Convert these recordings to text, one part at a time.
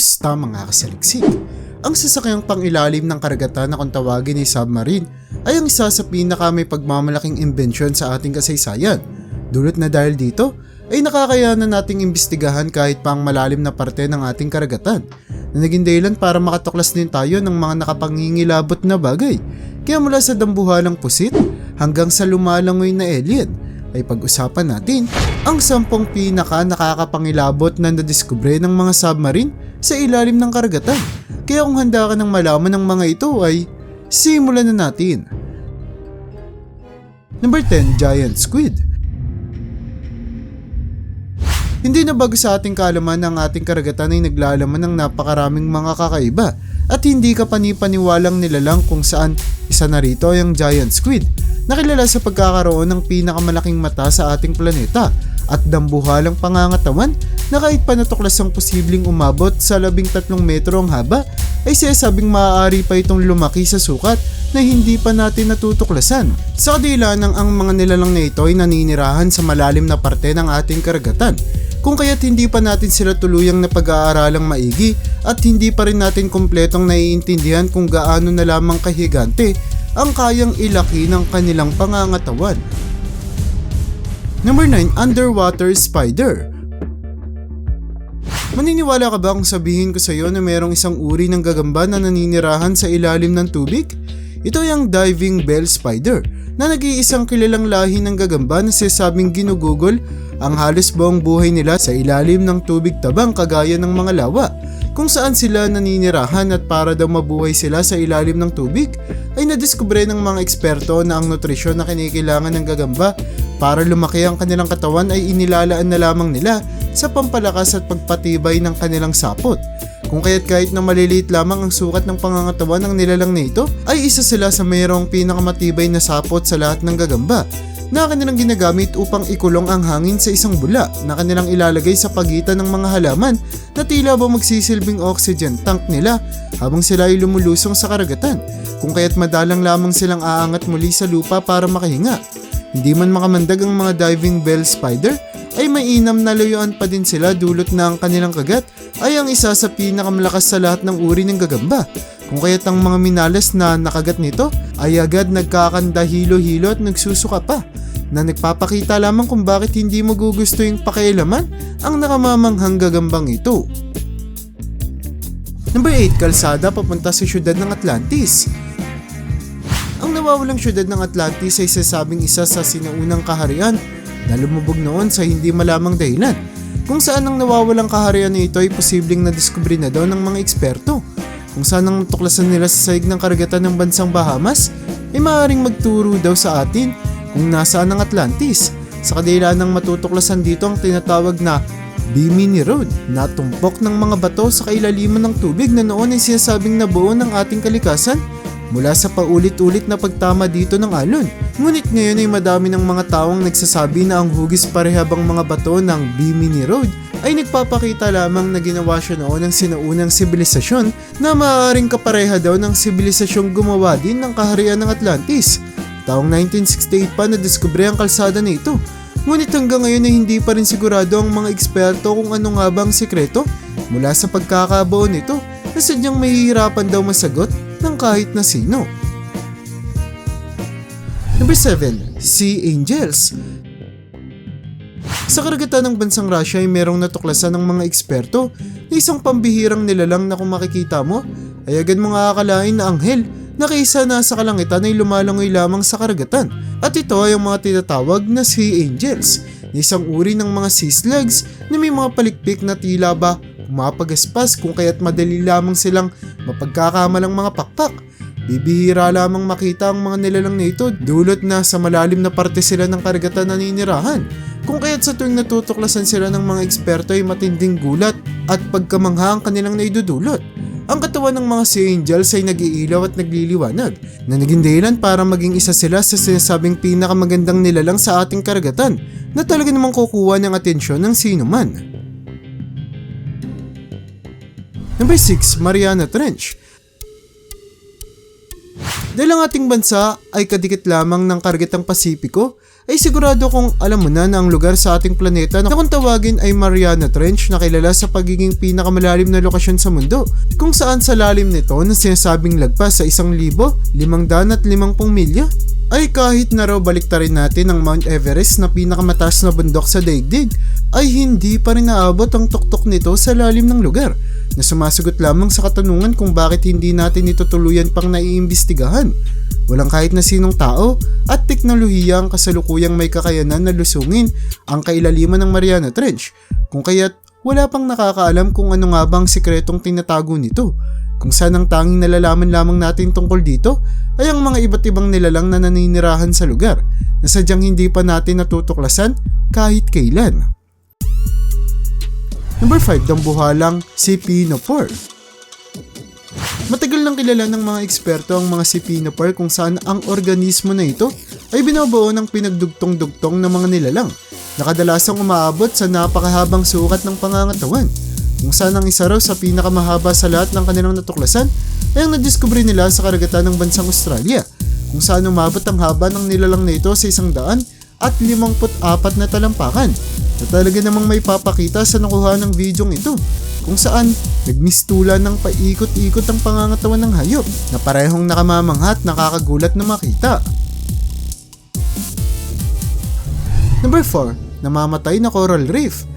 Kumusta mga kasaliksik? Ang sasakyang pangilalim ng karagatan na kung tawagin ay submarine ay ang isa sa pinaka may pagmamalaking imbensyon sa ating kasaysayan. Dulot na dahil dito ay nakakayanan nating imbestigahan kahit pa ang malalim na parte ng ating karagatan na naging dahilan para makatuklas din tayo ng mga nakapangingilabot na bagay. Kaya mula sa dambuhalang pusit hanggang sa lumalangoy na alien ay pag-usapan natin ang sampung pinaka nakakapangilabot na nadiskubre ng mga submarine sa ilalim ng karagatan. Kaya kung handa ka ng malaman ng mga ito ay simulan na natin. Number 10, Giant Squid. Hindi na bago sa ating kaalaman ang ating karagatan ay naglalaman ng napakaraming mga kakaiba at hindi ka panipaniwalang nilalang kung saan isa na rito ang giant squid na kilala sa pagkakaroon ng pinakamalaking mata sa ating planeta at dambuhalang pangangatawan na kahit pa natuklas ang posibleng umabot sa 13 metro ang haba ay sinasabing maaari pa itong lumaki sa sukat na hindi pa natin natutuklasan. Sa kadila ng ang mga nilalang na ito ay naninirahan sa malalim na parte ng ating karagatan kung kaya't hindi pa natin sila tuluyang napag-aaralang maigi at hindi pa rin natin kumpletong naiintindihan kung gaano na lamang kahigante ang kayang ilaki ng kanilang pangangatawan. Number 9, Underwater Spider Maniniwala ka ba kung sabihin ko sa iyo na mayroong isang uri ng gagamba na naninirahan sa ilalim ng tubig? Ito ay ang diving bell spider na nag-iisang kilalang lahi ng gagamba na sinasabing ginugugol ang halos buong buhay nila sa ilalim ng tubig tabang kagaya ng mga lawa kung saan sila naninirahan at para daw mabuhay sila sa ilalim ng tubig ay nadiskubre ng mga eksperto na ang nutrisyon na kinikailangan ng gagamba para lumaki ang kanilang katawan ay inilalaan na lamang nila sa pampalakas at pagpatibay ng kanilang sapot. Kung kaya't kahit na maliliit lamang ang sukat ng pangangatawan ng nilalang na ito, ay isa sila sa mayroong pinakamatibay na sapot sa lahat ng gagamba na kanilang ginagamit upang ikulong ang hangin sa isang bula na kanilang ilalagay sa pagitan ng mga halaman na tila ba magsisilbing oxygen tank nila habang sila ay lumulusong sa karagatan kung kaya't madalang lamang silang aangat muli sa lupa para makahinga. Hindi man makamandag ang mga diving bell spider ay mainam na layuan pa din sila dulot na ang kanilang kagat ay ang isa sa pinakamalakas sa lahat ng uri ng gagamba. Kung kaya't ang mga minalas na nakagat nito ay agad nagkakanda hilo-hilo at nagsusuka pa na nagpapakita lamang kung bakit hindi mo gugusto yung pakialaman ang nakamamanghang gagambang ito. Number 8, kalsada papunta sa syudad ng Atlantis. Ang nawawalang syudad ng Atlantis ay sasabing isa sa sinaunang kaharian na lumubog noon sa hindi malamang dahilan. Kung saan ang nawawalang kaharian na ito ay posibleng nadiskubre na daw ng mga eksperto. Kung saan ang natuklasan nila sa saig ng karagatan ng bansang Bahamas ay maaaring magturo daw sa atin kung nasaan ang Atlantis. Sa kadila ng matutuklasan dito ang tinatawag na Bimini Road na tumpok ng mga bato sa kailaliman ng tubig na noon ay sinasabing nabuo ng ating kalikasan mula sa paulit-ulit na pagtama dito ng alon. Ngunit ngayon ay madami ng mga taong nagsasabi na ang hugis parehabang mga bato ng Bimini Road ay nagpapakita lamang na ginawa siya noon ng sinaunang sibilisasyon na maaaring kapareha daw ng sibilisasyong gumawa din ng kaharian ng Atlantis. Taong 1968 pa nadiskubre ang kalsada na ito. Ngunit hanggang ngayon ay hindi pa rin sigurado ang mga eksperto kung ano nga ba ang sekreto mula sa pagkakabuo nito na sadyang mahihirapan daw masagot ng kahit na sino. Number 7, Sea Angels. Sa karagatan ng bansang Russia ay merong natuklasan ng mga eksperto na isang pambihirang nilalang na kung makikita mo ay agad mo nga akalain na anghel na kaysa nasa kalangitan ay lumalangoy lamang sa karagatan. At ito ay ang mga tinatawag na sea angels na isang uri ng mga sea slugs na may mga palikpik na tila ba pumapagaspas kung kaya't madali lamang silang mapagkakamalang mga pakpak. Bibihira lamang makita ang mga nilalang na ito dulot na sa malalim na parte sila ng karagatan na ninirahan. Kung kaya't sa tuwing natutuklasan sila ng mga eksperto ay matinding gulat at pagkamangha ang kanilang naidudulot. Ang katawan ng mga sea angels ay nag-iilaw at nagliliwanag na naging dahilan para maging isa sila sa sinasabing pinakamagandang nilalang sa ating karagatan na talaga namang kukuha ng atensyon ng sino man. Number 6, Mariana Trench. Dahil ang ating bansa ay kadikit lamang ng karagatang Pasipiko, ay sigurado kung alam mo na na ang lugar sa ating planeta na kung tawagin ay Mariana Trench na kilala sa pagiging pinakamalalim na lokasyon sa mundo kung saan sa lalim nito na sinasabing lagpas sa isang libo, limang daan at limampung milya ay kahit na raw baliktarin natin ang Mount Everest na pinakamataas na bundok sa daigdig ay hindi pa rin naabot ang tuktok nito sa lalim ng lugar na sumasagot lamang sa katanungan kung bakit hindi natin ito tuluyan pang naiimbestigahan. Walang kahit na sinong tao at teknolohiya ang kasalukuyang may kakayanan na lusungin ang kailaliman ng Mariana Trench kung kaya't wala pang nakakaalam kung ano nga bang sikretong tinatago nito. Kung saan ang tanging nalalaman lamang natin tungkol dito ay ang mga iba't ibang nilalang na naninirahan sa lugar na sadyang hindi pa natin natutuklasan kahit kailan. Number 5, dambuhalang si Pinopor. Matagal nang kilala ng mga eksperto ang mga Sipinopar kung saan ang organismo na ito ay binabuo ng pinagdugtong-dugtong ng mga nilalang na kadalasang umaabot sa napakahabang sukat ng pangangatawan kung saan ang isa raw sa pinakamahaba sa lahat ng kanilang natuklasan ay ang nadiskubre nila sa karagatan ng bansang Australia kung saan umabot ang haba ng nilalang na ito sa isang daan at 54 na talampakan na talaga namang may papakita sa nakuha ng videong ito kung saan nagmistula ng paikot-ikot ang pangangatawan ng hayop na parehong nakamamangha at nakakagulat na makita. Number 4, namamatay na coral reef.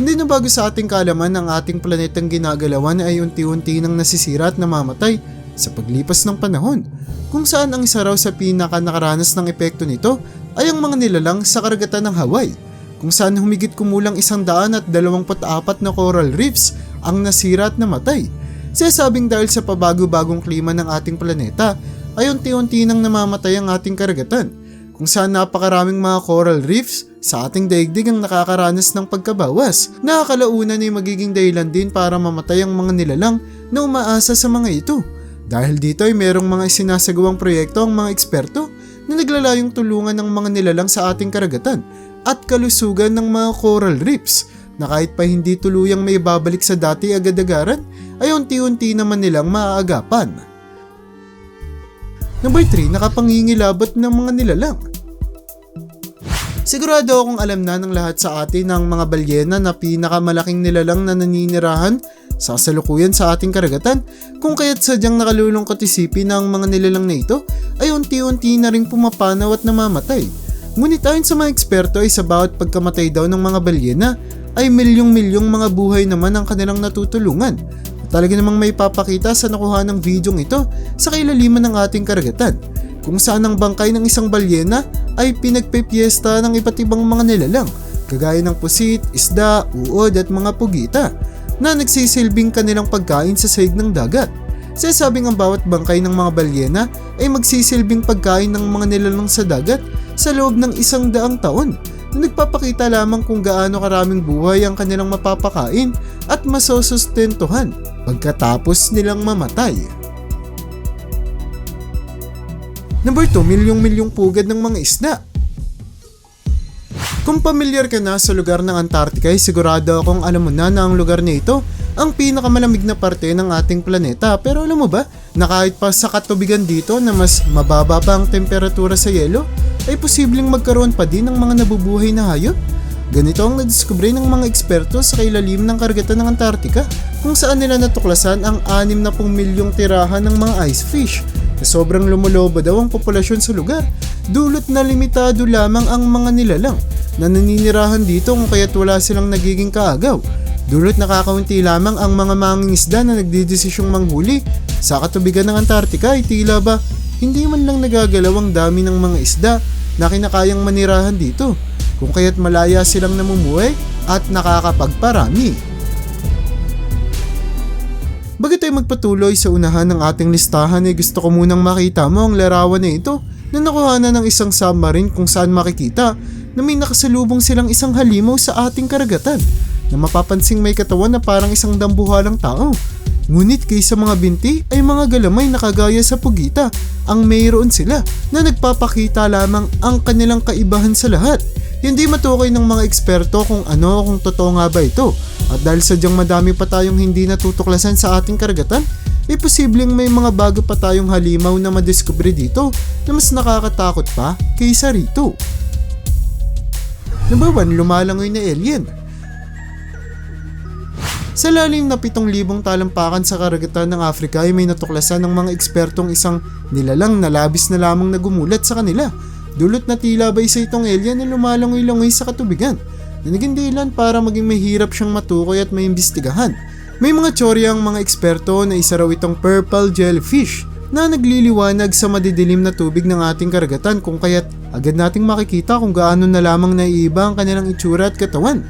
Hindi na bago sa ating kaalaman ang ating planetang ginagalawan ay unti-unti nang nasisira at namamatay sa paglipas ng panahon kung saan ang isa raw sa pinaka nakaranas ng epekto nito ay ang mga nilalang sa karagatan ng Hawaii kung saan humigit kumulang isang daan at dalawamput apat na coral reefs ang nasira at namatay. Sasabing dahil sa pabago-bagong klima ng ating planeta ay unti-unti nang namamatay ang ating karagatan kung saan napakaraming mga coral reefs sa ating daigdig ang nakakaranas ng pagkabawas. Nakakalaunan ay magiging dahilan din para mamatay ang mga nilalang na umaasa sa mga ito. Dahil dito ay merong mga isinasagawang proyekto ang mga eksperto na naglalayong tulungan ng mga nilalang sa ating karagatan at kalusugan ng mga coral reefs na kahit pa hindi tuluyang may babalik sa dati agad-agaran ay unti-unti naman nilang maaagapan. Number 3, nakapangingilabot ng mga nilalang. Sigurado akong alam na ng lahat sa atin ng mga balyena na pinakamalaking nilalang na naninirahan sa kasalukuyan sa ating karagatan kung kaya't sadyang nakalulungkot isipin na ang mga nilalang na ito ay unti-unti na ring pumapanaw at namamatay. Ngunit ayon sa mga eksperto ay sa bawat pagkamatay daw ng mga balyena ay milyong-milyong mga buhay naman ang kanilang natutulungan. At talaga namang may papakita sa nakuha ng videong ito sa kailaliman ng ating karagatan kung saan ang bangkay ng isang balyena ay pinagpepiesta ng iba't ibang mga nilalang kagaya ng pusit, isda, uod at mga pugita na nagsisilbing kanilang pagkain sa saig ng dagat. Sasabing ang bawat bangkay ng mga balyena ay magsisilbing pagkain ng mga nilalang sa dagat sa loob ng isang daang taon na nagpapakita lamang kung gaano karaming buhay ang kanilang mapapakain at masosustentuhan pagkatapos nilang mamatay. Number 2, milyong-milyong pugad ng mga isda. Kung pamilyar ka na sa lugar ng Antarctica ay sigurado akong alam mo na na ang lugar na ito ang pinakamalamig na parte ng ating planeta. Pero alam mo ba na kahit pa sa katubigan dito na mas mababa pa ang temperatura sa yelo, ay posibleng magkaroon pa din ng mga nabubuhay na hayop? Ganito ang nadiskubre ng mga eksperto sa kailalim ng karagatan ng Antarctica kung saan nila natuklasan ang 60 milyong tirahan ng mga ice fish na sobrang lumulobo daw ang populasyon sa lugar. Dulot na limitado lamang ang mga nilalang na naninirahan dito kung kaya't wala silang nagiging kaagaw. Dulot nakakaunti lamang ang mga mangingisda na nagdidesisyong manghuli sa katubigan ng Antarctica ay tila ba hindi man lang nagagalaw ang dami ng mga isda na kinakayang manirahan dito kung kaya't malaya silang namumuhay at nakakapagparami. Bago tayo magpatuloy sa unahan ng ating listahan ay gusto ko munang makita mo ang larawan na ito na nakuha na ng isang submarine kung saan makikita na may nakasalubong silang isang halimaw sa ating karagatan na mapapansing may katawan na parang isang dambuhalang tao. Ngunit kaysa mga binti ay mga galamay na kagaya sa pugita ang mayroon sila na nagpapakita lamang ang kanilang kaibahan sa lahat. Hindi matukoy ng mga eksperto kung ano kung totoo nga ba ito at dahil sadyang madami pa tayong hindi natutuklasan sa ating karagatan, eh posibleng may mga bago pa tayong halimaw na madiskubre dito na mas nakakatakot pa kaysa rito. Number 1, lumalangoy na alien. Sa lalim na 7,000 talampakan sa karagatan ng Afrika ay may natuklasan ng mga ekspertong isang nilalang na labis na lamang na gumulat sa kanila. Dulot na tila ba isa itong alien na lumalangoy-langoy sa katubigan na naging dahilan para maging mahirap siyang matukoy at maimbestigahan. May mga teorya ang mga eksperto na isa raw itong purple jellyfish na nagliliwanag sa madidilim na tubig ng ating karagatan kung kaya't agad nating makikita kung gaano na lamang naiiba ang kanilang itsura at katawan.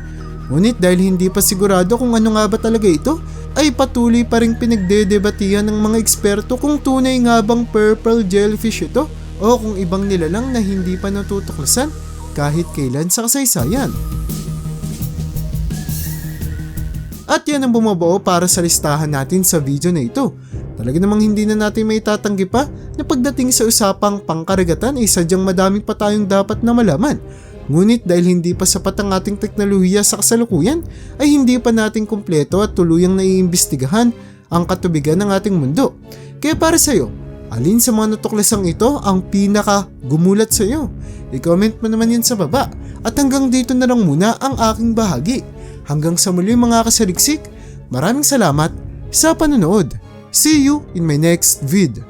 Ngunit dahil hindi pa sigurado kung ano nga ba talaga ito, ay patuloy pa rin pinagdedebatihan ng mga eksperto kung tunay nga bang purple jellyfish ito o kung ibang nilalang na hindi pa natutuklasan kahit kailan sa kasaysayan. At yan ang bumubuo para sa listahan natin sa video na ito. Talaga namang hindi na natin may tatanggi pa na pagdating sa usapang pangkaragatan ay sadyang madami pa tayong dapat na malaman. Ngunit dahil hindi pa sapat ang ating teknolohiya sa kasalukuyan, ay hindi pa natin kumpleto at tuluyang naiimbestigahan ang katubigan ng ating mundo. Kaya para sa iyo, alin sa mga natuklasang ito ang pinaka gumulat sa iyo? I-comment mo naman yan sa baba. At hanggang dito na lang muna ang aking bahagi. Hanggang sa muli mga kasaliksik, maraming salamat sa panonood. See you in my next vid.